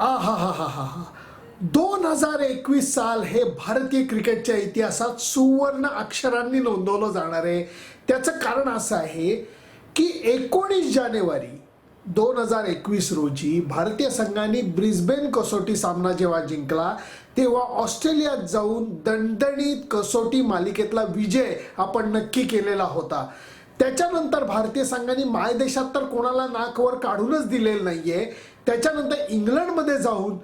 आ हा हा हा हा हा दोन हजार एकवीस साल हे भारतीय क्रिकेटच्या इतिहासात सुवर्ण अक्षरांनी नोंदवलं जाणार आहे. त्याचं कारण असं आहे की एकोणीस जानेवारी दोन हजार एकवीस रोजी भारतीय संघाने ब्रिस्बेन कसोटी सामना जेव्हा जिंकला तेव्हा ऑस्ट्रेलियात जाऊन दणदणीत कसोटी मालिकेतला विजय आपण नक्की केलेला होता. त्याच्यानंतर भारतीय संघाने मायदेशात तर कोणाला नाकवर काढूनच दिलेलं नाहीये. त्याच्यानंतर इंग्लंडमध्ये जाऊन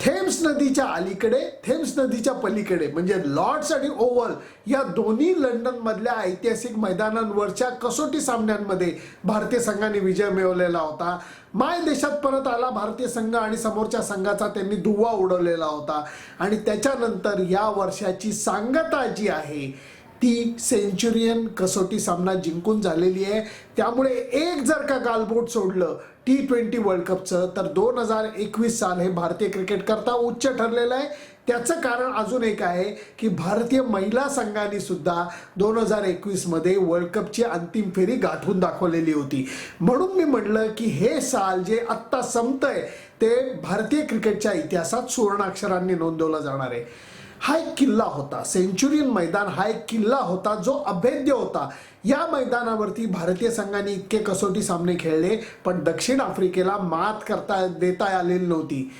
थेम्स नदीच्या अलीकडे थेम्स नदीच्या पलीकडे म्हणजे लॉर्ड्स आणि ओव्हल या दोन्ही लंडनमधल्या ऐतिहासिक मैदानांवरच्या कसोटी सामन्यांमध्ये भारतीय संघाने विजय मिळवलेला होता. माय देशात परत आला भारतीय संघ आणि समोरच्या संघाचा त्यांनी दुवा उडवलेला होता. आणि त्याच्यानंतर या वर्षाची सांगता जी आहे ती सेंचुरियन कसोटी सामना जिंकून झालेली आहे. त्यामुळे एक जर का गालबोट सोडलं टी ट्वेंटी वर्ल्ड कपचं तर दोन हजार एकवीस साल हे भारतीय क्रिकेट करता उच्च ठरलेलं आहे. त्याचं कारण अजून एक आहे की भारतीय महिला संघाने सुद्धा दोन हजार एकवीसमध्ये वर्ल्ड कपची अंतिम फेरी गाठून दाखवलेली होती. म्हणून मी म्हणलं की हे साल जे आत्ता संपतंय ते भारतीय क्रिकेटच्या इतिहासात सुवर्णाक्षरांनी नोंदवलं जाणार आहे. हा एक किल्ला होता. सेंचुरियन मैदान हा एक किल्ला होता जो अभेद्य होता. या मैदानावरती भारतीय संघाने इतके कसोटी सामने खेळले पण दक्षिण आफ्रिकेला मात करता देता आलेली नव्हती.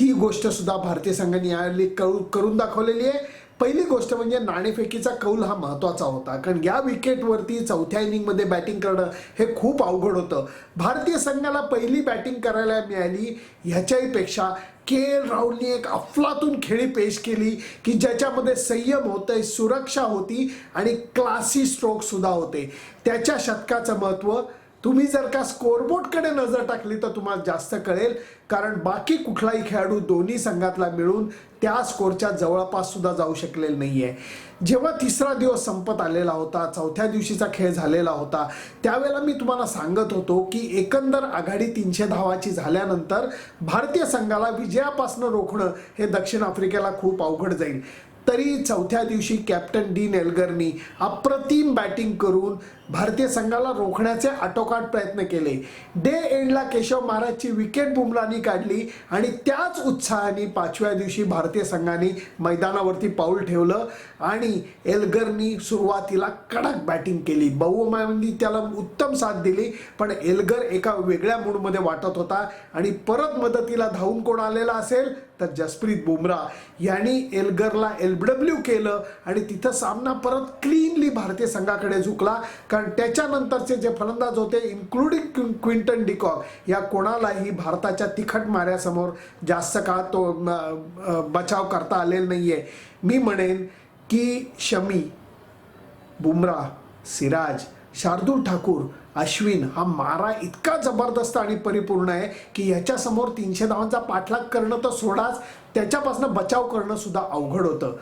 ती गोष्ट सुद्धा भारतीय संघाने यावेळी करू करून दाखवलेली आहे. पहिली गोष्ट म्हणजे नाणेफेकीचा कौल हा महत्त्वाचा होता. कारण या विकेटवरती चौथ्या इनिंगमध्ये बॅटिंग करणं हे खूप अवघड होतं. भारतीय संघाला पहिली बॅटिंग करायला मिळाली ह्याच्याहीपेक्षा के एल राहुलनी एक अफलातून खेळी पेश केली की ज्याच्यामध्ये संयम होते सुरक्षा होती आणि क्लासी स्ट्रोक सुद्धा होते. त्याच्या शतकाचं महत्त्व तुम्ही जर का स्कोरबोर्डकडे नजर टाकली तर तुम्हाला जास्त कळेल. कारण बाकी कुठलाही खेळाडू दोन्ही संघातला मिळून त्या स्कोरच्या जवळपास सुद्धा जाऊ शकलेला आहे जेव्हा तिसरा दिवस संपत आलेला होता चौथ्या दिवशीचा खेळ झालेला होता त्यावेळेला मी तुम्हाला सांगत होतो की एकंदर आघाडी तीनशे धावाची झाल्यानंतर भारतीय संघाला विजयापासून रोखणं हे दक्षिण आफ्रिकेला खूप अवघड जाईल. तरी चौथ्या दिवशी कॅप्टन डीन एल्गरनी अप्रतिम बॅटिंग करून भारतीय संघाला रोखण्याचे आटोकाट प्रयत्न केले. डे एंडला केशव महाराजची विकेट बुमरानी काढली आणि त्याच उत्साहाने पाचव्या दिवशी भारतीय संघाने मैदानावरती पाऊल ठेवलं आणि एल्गरनी सुरुवातीला कडक बॅटिंग केली. बहुमानी त्याला उत्तम साथ दिली पण एल्गर एका वेगळ्या मूडमध्ये वाटत होता आणि परत मदतीला धावून कोण आलेला असेल? तर जसप्रीत बुमराह. यांनी एल्गरला एलडब्ल्यू केलं आणि तिथं सामना परत क्लीनली भारतीय संघाकडे झुकला. कारण त्याच्यानंतरचे जे फलंदाज होते इन्क्लुडिंग क्विंटन डिकॉक या कोणालाही भारताच्या तिखट माऱ्यासमोर जास्त काळ तो बचाव करता आलेला नाहीये. मी म्हणेन की शमी बुमराह सिराज शार्दूल ठाकूर अश्विन हा मारा इतका जबरदस्त आणि परिपूर्ण आहे की ह्याच्यासमोर तीनशे धावांचा पाठलाग करणं तर सोडाच त्याच्यापासून बचाव करणं सुद्धा अवघड होतं.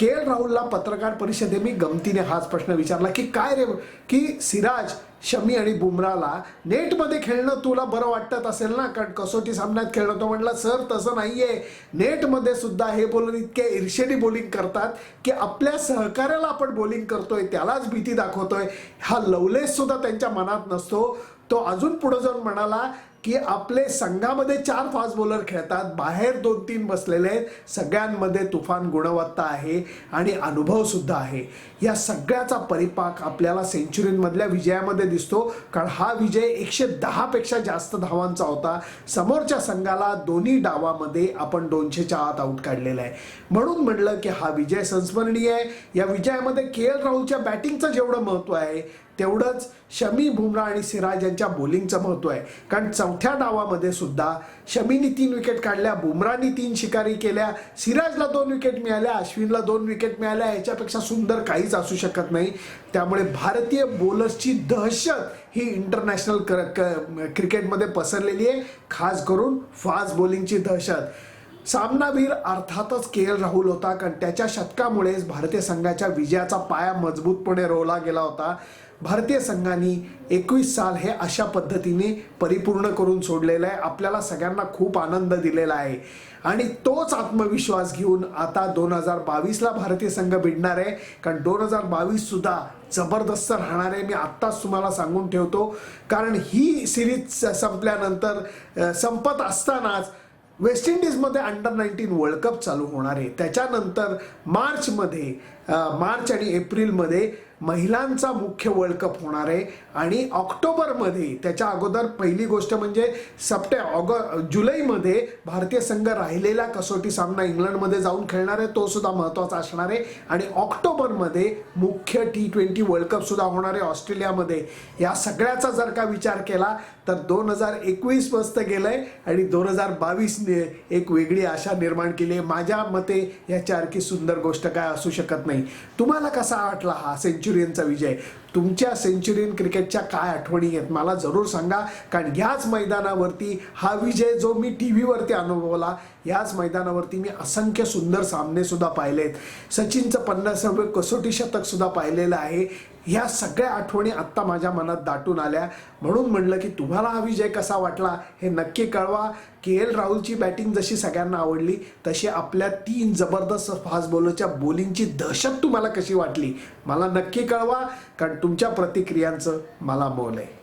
के एल राहुलला पत्रकार परिषदे मी गमतीने हाच प्रश्न विचारला की काय रे की सिराज शमी आणि बुमराला. नेटमध्ये खेळणं तुला बरं वाटत असेल ना? कारण कसोटी सामन्यात खेळणं तो म्हटलं सर तसं नाहीये. नेटमध्ये सुद्धा हे बोलून इतके ईर्षेने बॉलिंग करतात की आपल्या सहकार्याला आपण बॉलिंग करतोय त्यालाच भीती दाखवतोय. हा लवलेस सुद्धा त्यांच्या मनात नसतो. तो अजून पुढे जाऊन म्हणाला की आपले संघामध्ये चार फास्ट बॉलर खेळतात. बाहेर दोन तीन बसलेले आहेत. सगळ्यांमध्ये तुफान गुणवत्ता आहे आणि अनुभव सुद्धा आहे. या सगळ्याचा परिपाक आपल्याला सेंचुरीमधल्या विजयामध्ये दिसतो. कारण हा विजय एकशे दहापेक्षा जास्त धावांचा होता. समोरच्या संघाला दोन्ही डावामध्ये आपण दोनशेच्या आत आऊट काढलेला आहे. म्हणून म्हणलं की हा विजय संस्मरणीय आहे. या विजयामध्ये के एल राहुलच्या बॅटिंगचं जेवढं महत्त्व आहे तेवढंच शमी बुमराह आणि सिराज यांच्या बॉलिंगचं महत्त्व आहे. कारण चौथ्या डावामध्ये सुद्धा शमीनी तीन विकेट काढल्या बुमरानी तीन शिकारी केल्या सिराजला दोन विकेट मिळाल्या अश्विनला दोन विकेट मिळाल्या याच्यापेक्षा सुंदर काहीच असू शकत नाही. त्यामुळे भारतीय बॉलर्सची दहशत ही इंटरनॅशनल कर क- क्रिकेटमध्ये पसरलेली आहे खास करून फास्ट बॉलिंगची दहशत. सामनावीर अर्थातच के एल राहुल होता कारण त्याच्या शतकामुळेच भारतीय संघाच्या विजयाचा पाया मजबूतपणे रोवला गेला होता. भारतीय संघाने एकवीस साल हे अशा पद्धतीने परिपूर्ण करून सोडलेलं आहे. आपल्याला सगळ्यांना खूप आनंद दिलेला आहे. आणि तोच आत्मविश्वास घेऊन आता दोन हजार बावीसला भारतीय संघ भिडणार आहे. कारण दोन हजार बावीससुद्धा जबरदस्त राहणार आहे. मी आत्ताच तुम्हाला सांगून ठेवतो. कारण ही सिरीज संपल्यानंतर संपत असतानाच वेस्ट इंडिजमध्ये अंडर नाईन्टीन वर्ल्ड कप चालू होणार आहे. त्याच्यानंतर मार्चमध्ये मार्च आणि एप्रिलमध्ये महिलांचा मुख्य वर्ल्ड कप होणार आहे. आणि ऑक्टोबरमध्ये त्याच्या अगोदर पहिली गोष्ट म्हणजे सप्टे ऑग जुलैमध्ये भारतीय संघ राहिलेला कसोटी सामना इंग्लंडमध्ये जाऊन खेळणार आहे. तो सुद्धा महत्त्वाचा असणार आहे. आणि ऑक्टोबरमध्ये मुख्य टी ट्वेंटी वर्ल्ड कपसुद्धा होणार आहे ऑस्ट्रेलियामध्ये. या सगळ्याचा जर का विचार केला तर दोन हजार एकवीस मस्त गेलंय आणि दोन हजार बावीसने एक वेगळी आशा निर्माण केली आहे. माझ्या मते याच्यासारखी सुंदर गोष्ट काय असू शकत नाही. तुम्हाला कसा वाटला हा? सेंचुरियनचा विजय. तुमच्या सेंचुरियन क्रिकेटच्या काय आठवणी आहेत? मला जरूर सांगा. कारण याच मैदानावरती हा विजय जो मी टी व्हीवरती अनुभवला याच मैदानावरती मी असंख्य सुंदर सामने सुद्धा आहेत सचिनचं पन्नासावे कसोटी शतक सुद्धा पाहिलेलं आहे. ह्या सगळ्या आठवणी आत्ता माझ्या मनात दाटून आल्या. म्हणून म्हणलं की तुम्हाला हा विजय कसा वाटला हे नक्की कळवा. के एल राहुलची बॅटिंग जशी सगळ्यांना आवडली तशी आपल्या तीन जबरदस्त फास्ट बॉलरच्या बॉलिंगची दहशत तुम्हाला कशी वाटली? मला नक्की कळवा कारण तुमच्या प्रतिक्रियांचं मला मोल आहे.